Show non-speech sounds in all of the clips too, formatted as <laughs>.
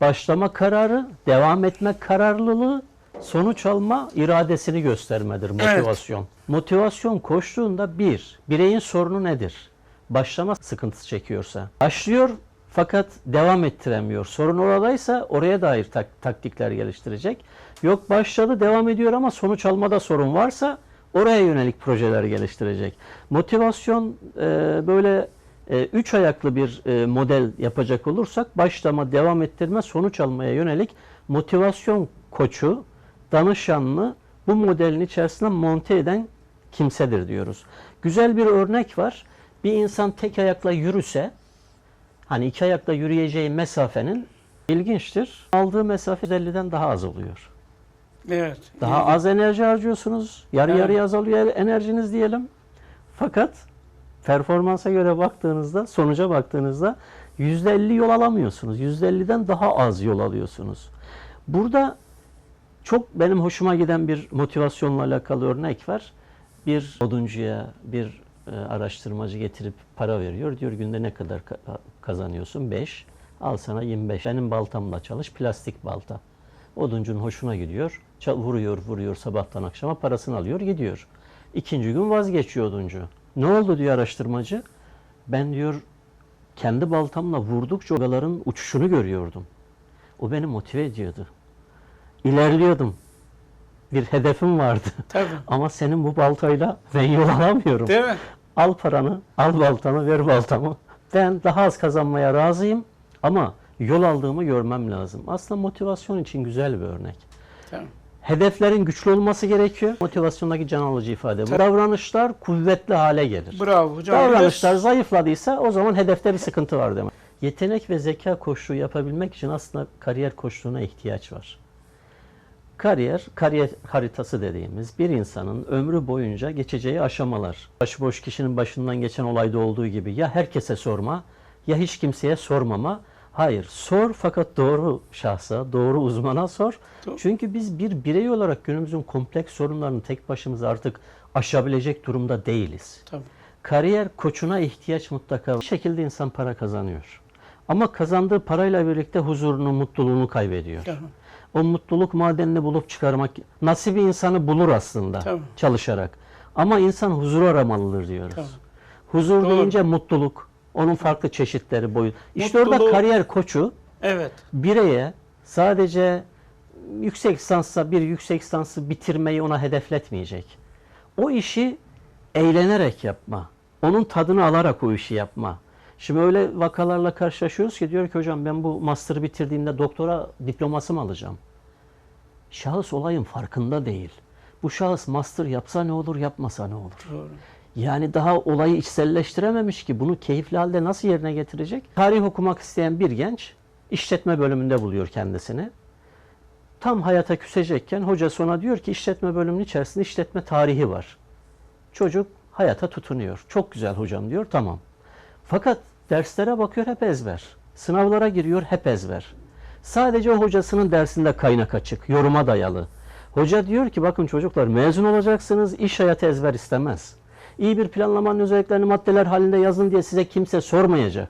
başlama kararı, devam etme kararlılığı, sonuç alma iradesini göstermedir motivasyon. Motivasyon koştuğunda bir, bireyin sorunu nedir? Başlama sıkıntısı çekiyorsa. Başlıyor fakat devam ettiremiyor. Sorun oradaysa oraya dair tak- taktikler geliştirecek. Yok başladı devam ediyor ama sonuç almada sorun varsa oraya yönelik projeler geliştirecek. Motivasyon e, böyle e, üç ayaklı bir e, model yapacak olursak başlama, devam ettirme, sonuç almaya yönelik motivasyon koçu, danışanını bu modelin içerisine monte eden kimsedir diyoruz. Güzel bir örnek var. Bir insan tek ayakla yürüse, hani iki ayakla yürüyeceği mesafenin ilginçtir. Aldığı mesafe 50'den daha az oluyor. Evet. Daha az enerji harcıyorsunuz. Yarı Evet. yarıya azalıyor enerjiniz diyelim. Fakat performansa göre baktığınızda, sonuca baktığınızda %50 yol alamıyorsunuz. %50'den daha az yol alıyorsunuz. Burada çok benim hoşuma giden bir motivasyonla alakalı örnek var. Bir oduncuya bir e, araştırmacı getirip para veriyor. Diyor günde ne kadar ka- kazanıyorsun? 5. Al sana 25. Benim baltamla çalış. Plastik balta. Oduncunun hoşuna gidiyor. Vuruyor vuruyor sabahtan akşama parasını alıyor gidiyor. İkinci gün vazgeçiyor oduncu. Ne oldu diyor araştırmacı. Ben diyor kendi baltamla vurdukça ogaların uçuşunu görüyordum. O beni motive ediyordu. İlerliyordum. Bir hedefim vardı. Tabii. <laughs> Ama senin bu baltayla ben yol alamıyorum. Değil mi? Al paranı, al baltanı, ver baltamı. Ben daha az kazanmaya razıyım ama yol aldığımı görmem lazım. Aslında motivasyon için güzel bir örnek. Tamam. Hedeflerin güçlü olması gerekiyor. Motivasyondaki can alıcı ifade bu. Davranışlar kuvvetli hale gelir. Bravo hocam. Davranışlar zayıfladıysa o zaman hedefte bir sıkıntı var demek. Yetenek ve zeka koşulu yapabilmek için aslında kariyer koşuluğuna ihtiyaç var. Kariyer, kariyer haritası dediğimiz bir insanın ömrü boyunca geçeceği aşamalar. Başıboş kişinin başından geçen olayda olduğu gibi ya herkese sorma ya hiç kimseye sormama. Hayır, sor fakat doğru şahsa, doğru uzmana sor. Doğru. Çünkü biz bir birey olarak günümüzün kompleks sorunlarını tek başımıza artık aşabilecek durumda değiliz. Tabii. Kariyer koçuna ihtiyaç mutlaka var. Bir şekilde insan para kazanıyor. Ama kazandığı parayla birlikte huzurunu, mutluluğunu kaybediyor. Tabii. O mutluluk madenini bulup çıkarmak, nasibi insanı bulur aslında Tabii. çalışarak. Ama insan huzur aramalıdır diyoruz. Tabii. Huzur Doğru. deyince mutluluk, onun farklı çeşitleri boyut. İşte orada kariyer koçu Evet. bireye sadece yüksek lisansa bir yüksek lisansı bitirmeyi ona hedefletmeyecek. O işi eğlenerek yapma. Onun tadını alarak o işi yapma. Şimdi öyle vakalarla karşılaşıyoruz ki diyor ki hocam ben bu master'ı bitirdiğimde doktora diploması mı alacağım? Şahıs olayın farkında değil. Bu şahıs master yapsa ne olur, yapmasa ne olur? Doğru. Yani daha olayı içselleştirememiş ki bunu keyifli halde nasıl yerine getirecek? Tarih okumak isteyen bir genç işletme bölümünde buluyor kendisini. Tam hayata küsecekken hocası ona diyor ki işletme bölümünün içerisinde işletme tarihi var. Çocuk hayata tutunuyor. Çok güzel hocam diyor tamam. Fakat derslere bakıyor hep ezber. Sınavlara giriyor hep ezber. Sadece o hocasının dersinde kaynak açık, yoruma dayalı. Hoca diyor ki bakın çocuklar mezun olacaksınız, iş hayatı ezber istemez. İyi bir planlamanın özelliklerini maddeler halinde yazın diye size kimse sormayacak.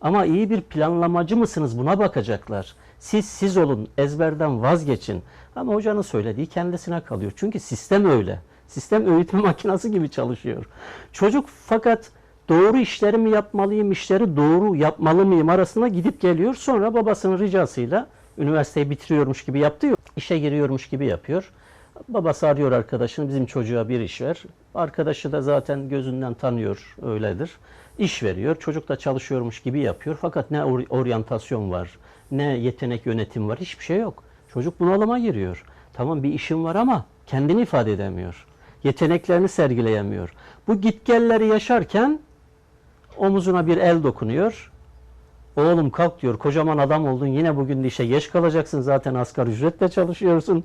Ama iyi bir planlamacı mısınız buna bakacaklar. Siz siz olun, ezberden vazgeçin. Ama hocanın söylediği kendisine kalıyor. Çünkü sistem öyle. Sistem öğütme <laughs> makinesi gibi çalışıyor. Çocuk fakat doğru işleri mi yapmalıyım, işleri doğru yapmalı mıyım arasına gidip geliyor. Sonra babasının ricasıyla üniversiteyi bitiriyormuş gibi yaptı ya, işe giriyormuş gibi yapıyor. Babası arıyor arkadaşını bizim çocuğa bir iş ver. Arkadaşı da zaten gözünden tanıyor öyledir. İş veriyor. Çocuk da çalışıyormuş gibi yapıyor. Fakat ne or- oryantasyon var, ne yetenek yönetim var. Hiçbir şey yok. Çocuk bunalıma giriyor. Tamam bir işim var ama kendini ifade edemiyor. Yeteneklerini sergileyemiyor. Bu gitgelleri yaşarken omuzuna bir el dokunuyor. Oğlum kalk diyor kocaman adam oldun yine bugün işe geç kalacaksın zaten asgari ücretle çalışıyorsun.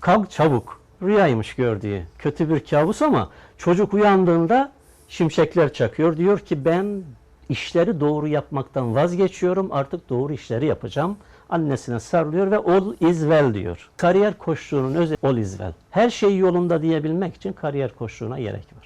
Kalk çabuk. Rüyaymış gördüğü. Kötü bir kabus ama çocuk uyandığında şimşekler çakıyor. Diyor ki ben işleri doğru yapmaktan vazgeçiyorum. Artık doğru işleri yapacağım. Annesine sarılıyor ve is well diyor. Kariyer koştuğunun özü is well. Her şey yolunda diyebilmek için kariyer koştuğuna gerek var.